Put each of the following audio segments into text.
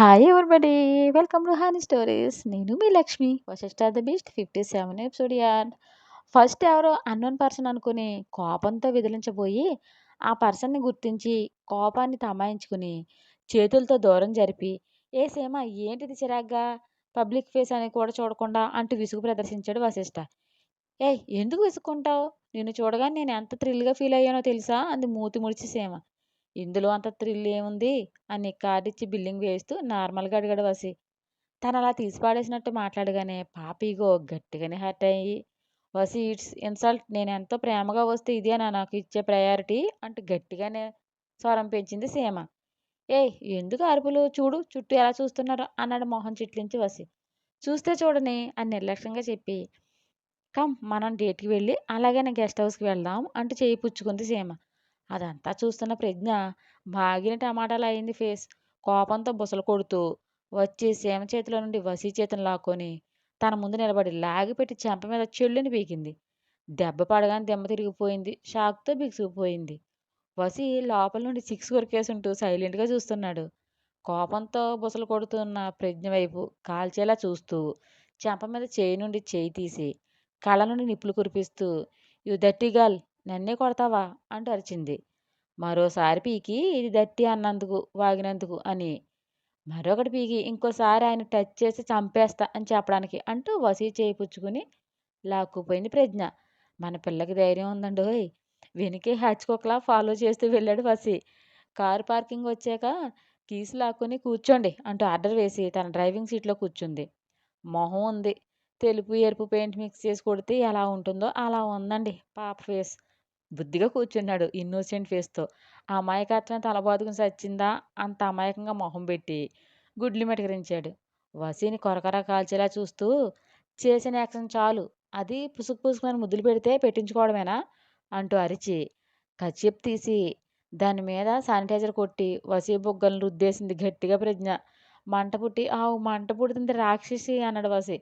Hi everybody welcome to honey stories నేను మీ Lakshmi. Vashishta the beast fifty seven episode at first ఎవరో unknown person అనుకుని కోపంతో విదిలించబోయి ఆ పర్సన్ని గుర్తించి కోపాన్ని తమాయించుకుని చేతులతో దూరం జరిపి ఏ సీమ ఏంటిది చిరాగ్గా? పబ్లిక్ ఫేస్ అని కూడా చూడకుండా అంటూ విసుగు ప్రదర్శించాడు వశిష్ట ఏయ్ ఎందుకు విసుక్కుంటావు? నిన్ను చూడగానే నేను ఎంత థ్రిల్గా ఫీల్ అయ్యానో తెలుసా? అంది మూతి ముడిచి సేమ. ఇందులో అంత థ్రిల్ ఏముంది? అని కార్డిచ్చి బిల్లింగ్ వేస్తూ నార్మల్గా అడిగాడు వసి. తను అలా తీసిపాడేసినట్టు మాట్లాడగానే పాపీగో గట్టిగానే హర్ట్ అయ్యి వసి ఇట్స్ ఇన్సల్ట్ నేను ఎంతో ప్రేమగా వస్తే ఇదే నా నాకు ఇచ్చే ప్రయారిటీ అంటూ గట్టిగానే స్వరం పెంచింది సీమ. ఏ ఎందుకు అరుపులు? చూడు చుట్టూ ఎలా చూస్తున్నారు? అన్నాడు మోహన్ చిట్లించి వసి. చూస్తే చూడని అని నిర్లక్ష్యంగా చెప్పి కమ్ మనం డేట్కి వెళ్ళి అలాగనే గెస్ట్ హౌస్కి వెళ్దాం అంటూ చేయి పుచ్చుకుంది సీమ. అదంతా చూస్తున్న ప్రజ్ఞ బాగిన టమాటాలు అయింది ఫేస్. కోపంతో బుసలు కొడుతూ వచ్చి సీమ చేతిలో నుండి వసీ చేతిని లాక్కొని తన ముందు నిలబడి లాగిపెట్టి చెంప మీద చెల్లుని పీకింది. దెబ్బ పడగానే దెమ్మ తిరిగిపోయింది. షాక్తో బిగుసుకుపోయింది. వసి లోపల నుండి సిక్స్ కొరికేసుంటూ సైలెంట్గా చూస్తున్నాడు. కోపంతో బుసలు కొడుతున్న ప్రజ్ఞ వైపు కాల్చేలా చూస్తూ చెంప మీద చేయి నుండి చేయి తీసి కళ్ళ నుండి నిప్పులు కురిపిస్తూ యు దట్టి గర్ల్ నన్నే కొడతావా? అంటూ అరిచింది. మరోసారి పీకి ఇది దట్టి అన్నందుకు వాగినందుకు అని. మరొకటి పీకి ఇంకోసారి ఆయన టచ్ చేసి చంపేస్తా అని చెప్పడానికి అంటూ వసీ చేయిపుచ్చుకుని లాక్కుపోయింది ప్రజ్ఞ. మన పిల్లకి ధైర్యం ఉందండి ఓయ్. వెనుకే ఫాలో చేస్తూ వెళ్ళాడు వసి. కారు పార్కింగ్ వచ్చాక కీస్ లాక్కుని కూర్చోండి అంటూ ఆర్డర్ వేసి తన డ్రైవింగ్ సీట్లో కూర్చుంది. మొహం ఉంది. తెలుపు ఎరుపు పెయింట్ మిక్స్ చేసి కొడితే ఎలా ఉంటుందో అలా ఉందండి పాప ఫేస్. బుద్ధిగా కూర్చున్నాడు ఇన్నోసెంట్ ఫేస్తో. అమాయకత్వం తలబాదుకుని సచ్చిందా? అంత అమాయకంగా మొహం పెట్టి గుడ్లు మెటకరించాడు. వసీని కొరకర కాల్చేలా చూస్తూ చేసిన యాక్షన్ చాలు. అది పుసుకు పుసుకుని ముద్దులు పెడితే పెట్టించుకోవడమేనా? అంటూ అరిచి కచ్చిప్ తీసి దాని మీద శానిటైజర్ కొట్టి వసీ బుగ్గలను రుద్దేసింది గట్టిగా ప్రజ్ఞ. మంట పుట్టి ఆవు మంట పుడుతుంది రాక్షసి అన్నాడు వసి.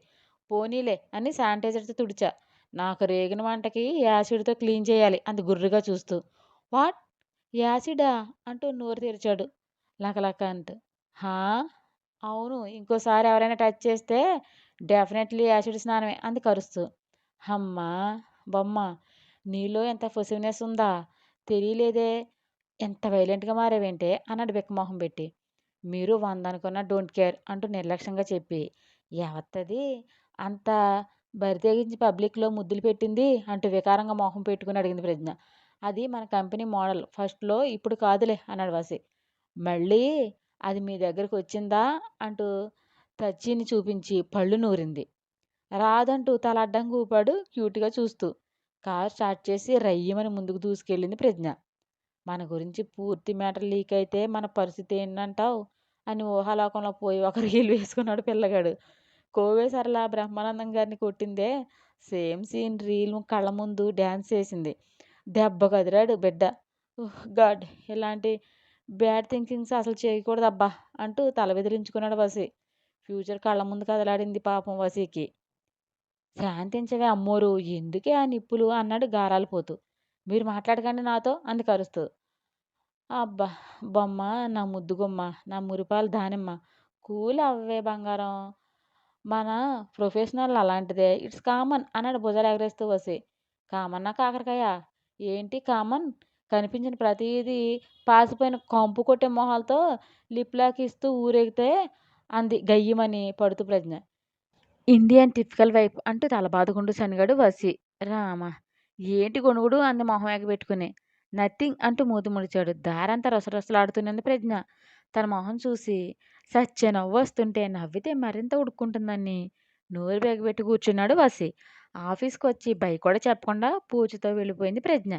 పోనీలే అని శానిటైజర్తో తుడిచా. నాకు రేగిన వంటకి యాసిడ్తో క్లీన్ చేయాలి అంది గుర్రుగా చూస్తూ. వాట్? యాసిడా? అంటూ నోరు తెరిచాడు. లకలక అంటూ. హా? అవును ఇంకోసారి ఎవరైనా టచ్ చేస్తే డెఫినెట్లీ యాసిడ్ స్నానమే అంది కరుస్తూ. అమ్మా బొమ్మ నీలో ఎంత పొసివ్నెస్ ఉందా? తెలియలేదే. ఎంత వైలెంట్గా మారేవేంటే అన్నాడు బిక్కమోహం పెట్టి. మీరు వంద అనుకున్న డోంట్ కేర్ అంటూ నిర్లక్ష్యంగా చెప్పి. ఎవత్తది అంత బరితెగించి పబ్లిక్లో ముద్దులు పెట్టింది అంటూ వికారంగా మొహం పెట్టుకుని అడిగింది ప్రజ్ఞ. అది మన కంపెనీ మోడల్ ఫస్ట్లో ఇప్పుడు కాదులే అన్నాడు వాసి. మళ్ళీ అది మీ దగ్గరకు వచ్చిందా అంటూ తచ్చిని చూపించి పళ్ళు నూరింది. రాదంటూ తల అడ్డంగా ఊపాడు క్యూట్గా చూస్తూ. కార్ స్టార్ట్ చేసి రయ్యమని ముందుకు దూసుకెళ్ళింది ప్రజ్ఞ. మన గురించి పూర్తి మ్యాటర్ లీక్ అయితే మన పరిస్థితి ఏంటంటావు? అని ఊహాలోకంలో పోయి ఒక రీల్ వేసుకున్నాడు పిల్లగాడు. కోవే సరళ బ్రహ్మానందం గారిని కొట్టిందే సేమ్ సీన్ రీల్ కళ్ళ ముందు డ్యాన్స్ చేసింది. దెబ్బ కదిరాడు బిడ్డ. గాడ్ ఇలాంటి బ్యాడ్ థింకింగ్స్ అసలు చేయకూడదు అబ్బా అంటూ తల బెదిరించుకున్నాడు వసి. ఫ్యూచర్ కళ్ళ ముందు కదలాడింది పాపం వసీకి. శాంతించవే అమ్మోరు ఎందుకే ఆ నిప్పులు అన్నాడు గారాలు పోతూ. మీరు మాట్లాడకండి నాతో అంది కరుస్తూ. అబ్బా బొమ్మ నా ముద్దుగుమ్మ నా మురిపాలు దానిమ్మ కూల్ అవ్వే బంగారం. మన ప్రొఫెషనల్ అలాంటిదే. ఇట్స్ కామన్ అన్నాడు భుజాలు ఎగరేస్తూ వసి. కామన్నా కాకరకాయ? ఏంటి కామన్? కనిపించిన ప్రతిదీ పాసిపోయిన కంపు కొట్టే మొహాలతో లిప్లాక్ ఇస్తూ ఊరేగితే అంది గయ్యమని పడుతూ ప్రజ్ఞ. ఇండియన్ టిపికల్ వైఫ్ అంటూ తల బాదుకుంటూ శనిగాడు వసి. రామ ఏంటి గొణుగుడు? అంది మొహం ఎగబెట్టుకుని. నథింగ్ అంటూ మూతి ముడిచాడు. దారంతా రసరసలాడుతున్నది ప్రజ్ఞ. తన మొహం చూసి సత్య నవ్వు వస్తుంటే నవ్వితే మరింత ఉడుక్కుంటుందని నోరు బెగబెట్టి కూర్చున్నాడు వసి. ఆఫీస్కి వచ్చి బై కూడా చెప్పకుండా పూజతో వెళ్ళిపోయింది ప్రజ్ఞ.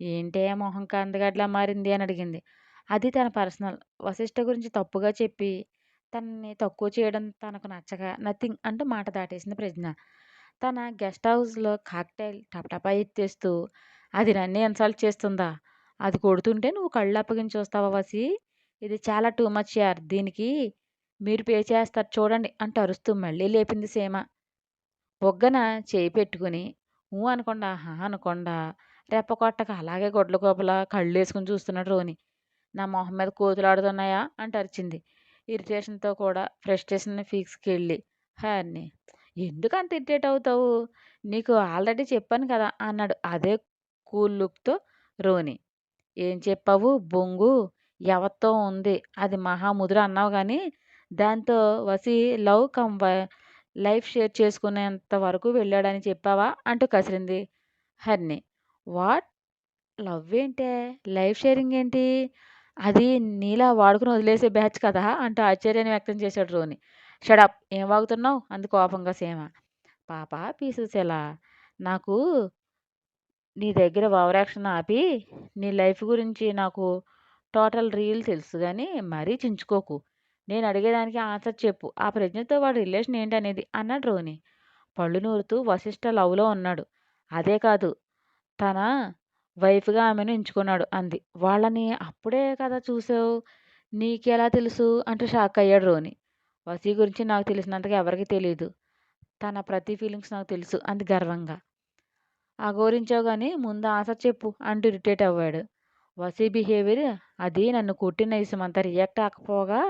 ఏంటే మొహం కందగడ్లా మారింది అని అడిగింది. అది తన పర్సనల్ వశిష్ఠ గురించి తప్పుగా చెప్పి తనని తక్కువ చేయడం తనకు నచ్చక నథింగ్ అంటూ మాట దాటేసింది ప్రజ్ఞ. తన గెస్ట్ హౌస్లో కాక్టైల్ టపటపా ఎత్తేస్తూ అది నన్ను ఇన్సల్ట్ చేస్తుందా? అది కొడుతుంటే నువ్వు కళ్ళు అప్పగించి వస్తావా వసి? ఇది చాలా టూ మచ్ యార్ దీనికి మీరు పే చేస్తారు చూడండి అంటూ అరుస్తూ మళ్ళీ లేపింది సీమ ఒగ్గన చేయి పెట్టుకుని ఊ అనకుండా హా అనకుండా రెప్ప కొట్టక అలాగే గొడ్ల కోపల కళ్ళు వేసుకుని చూస్తున్నాడు రోని నా మొహం మీద కోతులాడుతున్నాయా అంటూ అరిచింది ఇరిటేషన్‌తో కూడా ఫ్రస్ట్రేషన్ ఫీక్స్‌కెళ్ళి ఎందుకు అంత ఇరిటేట్ అవుతావు? నీకు ఆల్రెడీ చెప్పాను కదా! అన్నాడు అదే కూల్ లుక్‌తో రోని. ఏం చెప్పావు? బొంగు ఎవరితో ఉంది. అది మహా ముదురు అన్నావు కానీ దాంతో Vasi love come life share చేసుకునేంత వరకు వెళ్ళాడని చెప్పావా? అంటూ కసిరింది హర్ని వాట్? లవ్ ఏంటే? లైఫ్ షేరింగ్ ఏంటి? అది నీలా వాడుకుని వదిలేసే బ్యాచ్ కదా! అంటూ ఆశ్చర్యాన్ని వ్యక్తం చేశాడు రోని. షడప్ ఏం వాగుతున్నావు? అందు కోపంగా సీమ. పాప పీసుసేలా నాకు నీ దగ్గర ఓవరాక్షన్ ఆపి నీ లైఫ్ గురించి నాకు టోటల్ రీల్ తెలుసు కానీ మరీ చించుకోకు. నేను అడిగేదానికి ఆన్సర్ చెప్పు. ఆ ప్రజ్ఞతో వాడి రిలేషన్ ఏంటనేది అన్నాడు రోని. పళ్ళు నూరుతూ వశిష్ఠ లవ్‌లో ఉన్నాడు. అదే కాదు తన వైఫ్‌గా ఆమెను ఎంచుకున్నాడు అంది. వాళ్ళని అప్పుడే కదా చూసావు. నీకెలా తెలుసు? అంటూ షాక్ అయ్యాడు రోని. వసీ గురించి నాకు తెలిసినంతగా ఎవరికీ తెలియదు తన ప్రతి ఫీలింగ్స్ నాకు తెలుసు అంది గర్వంగా. అఘోరించావు కానీ ముందు ఆన్సర్ చెప్పు అంటూ ఇరిటేట్ అవ్వాడు. వసీ బిహేవియర్ అది నన్ను కొట్టిన ఇసమంతా రియాక్ట్ అవ్వకపోగా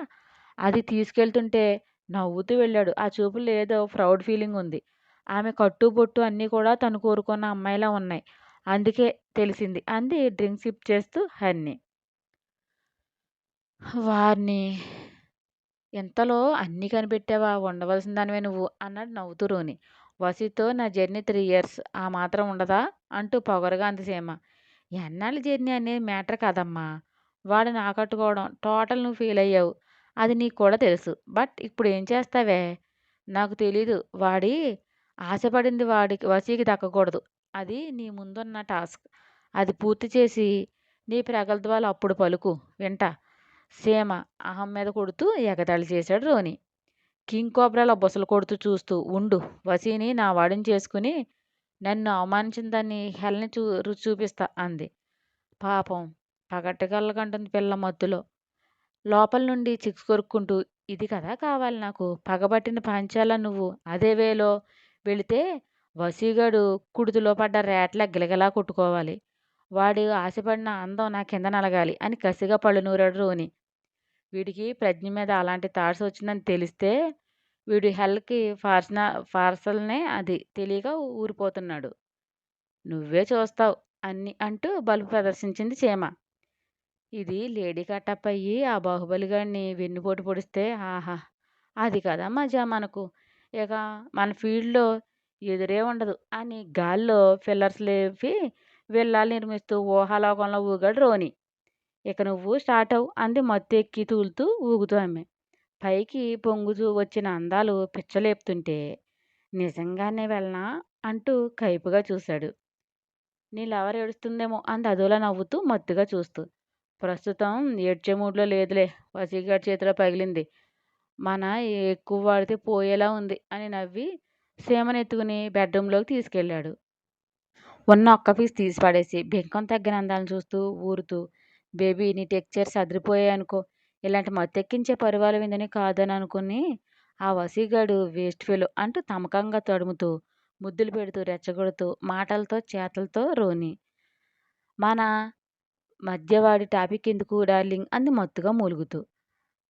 అది తీసుకెళ్తుంటే నవ్వుతూ వెళ్ళాడు. ఆ చూపుల్లో ఏదో ప్రౌడ్ ఫీలింగ్ ఉంది. ఆమె కట్టు, బొట్టు అన్నీ కూడా తను కోరుకున్న అమ్మాయిలా ఉన్నాయి. అందుకే తెలిసింది అంది డ్రింక్ సిప్ చేస్తూ హరిణి. వారిని ఎంతలో అన్నీ కనిపెట్టావా? ఉండవలసిన దానివే నువ్వు అన్నాడు నవ్వుతూ రోని. వసీతో నా జర్నీ త్రీ ఇయర్స్. ఆ మాత్రం ఉండదా? అంటూ పొగరుగా అంది సీమ. ఎన్నాళ్ళ జర్నీ అనేది మ్యాటర్ కాదమ్మా. వాడిని ఆకట్టుకోవడం టోటల్ నువ్వు ఫీల్ అయ్యావు. అది నీకు కూడా తెలుసు. బట్ ఇప్పుడు ఏం చేస్తావే? నాకు తెలీదు. వాడి ఆశపడింది వాడికి వసీకి దక్కకూడదు. అది నీ ముందున్న టాస్క్. అది పూర్తి చేసి నీ ప్రగల్భాలు అప్పుడు పలుకు. వింటా. సీమ అహం మీద కొడుతూ ఎగతాళి చేశాడు రోని. కింగ్ కోబ్రాల బుసలు కొడుతూ చూస్తూ ఉండు. వసీని నా వాడిని చేసుకుని నన్ను అవమానించిన దాన్ని హెల్ని చూ రుచి చూపిస్తా అంది. పాపం పగటికళ్ళకంటుంది పిల్ల మత్తులో. లోపల నుండి చిక్స్ కొరుక్కుంటూ ఇది కదా కావాలి నాకు. పగబట్టిన పంచాలా నువ్వు అదే వేలో వెళితే వసీగాడు కుడుతులో పడ్డ రేట్ల గిలగిలా కొట్టుకోవాలి. వాడు ఆశపడిన అందం నా కింద నలగాలి అని కసిగా పళ్ళు నూరాడు రోని. వీడికి ప్రజ్ఞ మీద అలాంటి థాట్స్ వచ్చిందని తెలిస్తే వీడు హెల్‌కి ఫార్సన పార్సల్‌నే అది తెలియక ఊరిపోతున్నాడు. నువ్వే చూస్తావు అన్నీ అంటూ బలుపు ప్రదర్శించింది చీమ ఇది లేడీ కట్టప్ అయ్యి ఆ బాహుబలిగాడిని వెన్నుపోటు పొడిస్తే ఆహా! అది కదా మజా మనకు. ఇక మన ఫీల్డ్‌లో ఎదురే ఉండదు అని గాల్లో ఫిల్లర్స్ లేపి విల్లాలు నిర్మిస్తూ ఊహాలోకంలో ఊగాడు రోని. ఇక నువ్వు స్టార్ట్ అవ్వు అంది మత్తు ఎక్కి తూలుతూ ఊగుతూ ఆమె. పైకి పొంగుతూ వచ్చిన అందాలు పిచ్చలేపుతుంటే నిజంగానే వెళ్ళనా? అంటూ కైపుగా చూశాడు. నీ లవర్ ఏడుస్తుందేమో అంది అదోలా నవ్వుతూ మత్తుగా చూస్తూ. ప్రస్తుతం ఏడ్చే మూడ్‌లో లేదులే. వసీగాడి చేతిలో పగిలింది. మన ఎక్కువ వాడితే పోయేలా ఉంది అని నవ్వి సేమనెత్తుకుని బెడ్‌రూమ్‌లోకి తీసుకెళ్ళాడు. ఉన్న ఒక్క పీస్ తీసి పడేసి బింకం తగ్గిన అందాలను చూస్తూ ఊరుతూ బేబీ నీ టెక్చర్స్ అదిరిపోయాయనుకో. ఇలాంటి మత్తెక్కించే పరువాల విందని కాదననుకుని ఆ వసీగాడు వేస్ట్ ఫెలో అంటూ తమకంగా తడుముతూ ముద్దులు పెడుతూ రెచ్చగొడుతూ మాటలతో చేతలతో రోని. మన మధ్యవాడి టాపిక్ ఎందుకు డార్లింగ్ అంది మత్తుగా మూలుగుతూ.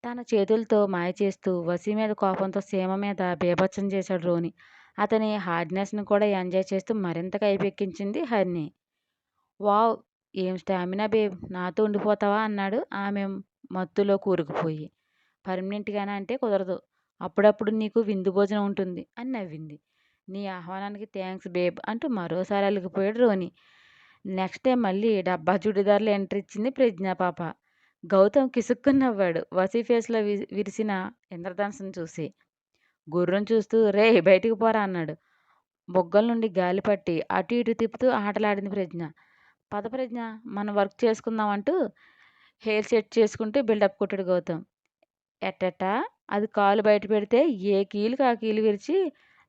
తన చేతులతో మాయ చేస్తూ వసీ మీద కోపంతో సీమ మీద బీభత్సం చేశాడు రోని. అతని హార్డ్‌నెస్‌ని కూడా ఎంజాయ్ చేస్తూ మరింత కైపెక్కించింది హరిణి. వావ్! ఏం స్టామినా బేబ్ నాతో ఉండిపోతావా? అన్నాడు ఆమె మత్తులో కూరుకుపోయి. పర్మనెంట్‌గానా అంటే కుదరదు. అప్పుడప్పుడు నీకు విందు భోజనం ఉంటుంది అని నవ్వింది. నీ ఆహ్వానానికి థ్యాంక్స్ బేబ్ అంటూ మరోసారి అలిగిపోయాడు రోని. నెక్స్ట్ డే మళ్ళీ డబ్బా చుడిదార్‌లో ఎంట్రీ ఇచ్చింది ప్రజ్ఞ పాప. గౌతమ్ కిసుక్కుని నవ్వాడు వసీ ఫేస్‌లో వి విరిసిన ఇంద్రధనుస్సును చూసి. గుర్రం చూస్తూ రే బయటికి పోరా అన్నాడు. బొగ్గల నుండి గాలి పట్టి అటు ఇటు తిప్పుతూ ఆటలాడింది ప్రజ్ఞ. పద ప్రజ్ఞ మనం వర్క్ చేసుకుందాం అంటూ హెయిర్ సెట్ చేసుకుంటే బిల్డప్ కొట్టుడు గౌతమ్. ఎట్టట అది కాలు బయట పెడితే ఏ కీలుకి ఆ కీలు విరిచి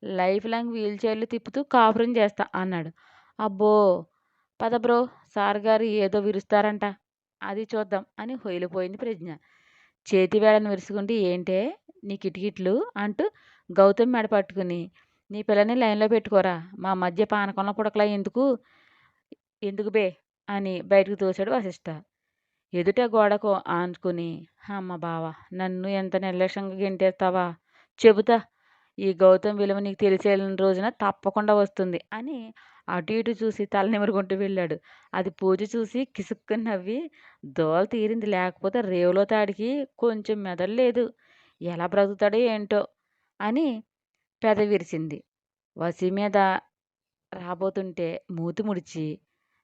లైఫ్ లాంగ్ వీల్ చైర్లు తిప్పుతూ కాపురం చేస్తా అన్నాడు. అబ్బో! పద బ్రో సార్ గారు ఏదో విరుస్తారంట. అది చూద్దాం అని హొయిలిపోయింది ప్రజ్ఞ. చేతి వేళను విరుచుకుంటే ఏంటే నీ కిటికిట్లు అంటూ గౌతమ్ మెడ పట్టుకుని నీ పిల్లని లైన్‌లో పెట్టుకోరా. మా మధ్య పానకంలో పుడకలా ఎందుకు? ఎందుకు బే అని బయటకు తోశాడు వశిష్ట ఎదుట గోడకు ఆనుకుని అమ్మ బావ నన్ను ఎంత నిర్లక్ష్యంగా గెంటేస్తావా? చెబుతా ఈ గౌతమ్ విలువ నీకు తెలిసేసిన రోజున తప్పకుండా వస్తుంది అని అటు ఇటు చూసి తల నిమురుకుంటూ వెళ్ళాడు. అది పూజ చూసి కిసుక్కుని నవ్వి దోల తీరింది లేకపోతే రేవులో తాడికి కొంచెం మెదడు లేదు. ఎలా బ్రతుకుతాడో ఏంటో అని పెద విరిచింది. వసి మీద రాబోతుంటే మూతి ముడిచి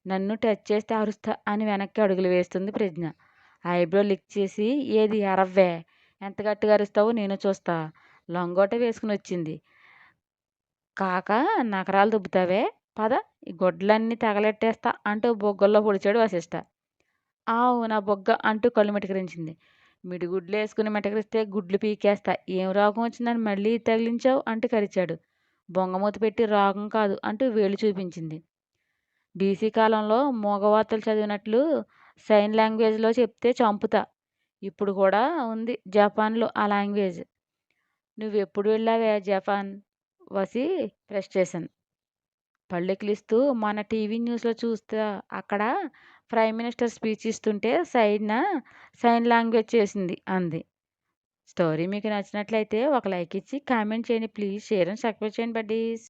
నన్ను టచ్ చేస్తే అరుస్తా అని వెనక్కి అడుగులు వేస్తుంది ప్రజ్ఞ. ఐబ్రో లిక్ చేసి ఏది అరవ్వే ఎంత గట్టిగా అరుస్తావో నేను చూస్తా లొంగోట వేసుకుని వచ్చింది. కాక నకరాలు దుబ్బుతావే? పద ఈ గొడ్లన్నీ తగలెట్టేస్తా అంటూ బొగ్గల్లో పొడిచాడు వశిష్ట. ఆవు నా బొగ్గ అంటూ కళ్ళు మిటకరించింది. మిడిగుడ్లు వేసుకుని మిటకరిస్తే గుడ్లు పీకేస్తా. ఏం రోగం వచ్చిందని మళ్ళీ తగిలించావు? అంటూ కరిచాడు. బొంగమూత పెట్టి రోగం కాదు అంటూ వేలు చూపించింది. బీసీ కాలంలో మూగవార్తలు చదివినట్లు సైన్ లాంగ్వేజ్లో చెప్తే చంపుతా. ఇప్పుడు కూడా ఉంది జపాన్లో ఆ లాంగ్వేజ్. నువ్వు ఎప్పుడు వెళ్ళావే జపాన్? వసి ప్రెస్ చేశాను. పళ్ళెకిలిస్తూ మన టీవీ న్యూస్లో చూస్తా. అక్కడ ప్రైమ్ మినిస్టర్ స్పీచ్ ఇస్తుంటే సైడ్న సైన్ లాంగ్వేజ్ చేసింది అంది. స్టోరీ మీకు నచ్చినట్లయితే ఒక లైక్ ఇచ్చి కామెంట్ చేయండి. ప్లీజ్ షేర్ అండ్ సబ్స్క్రైబ్ చేయండి బడ్డీస్.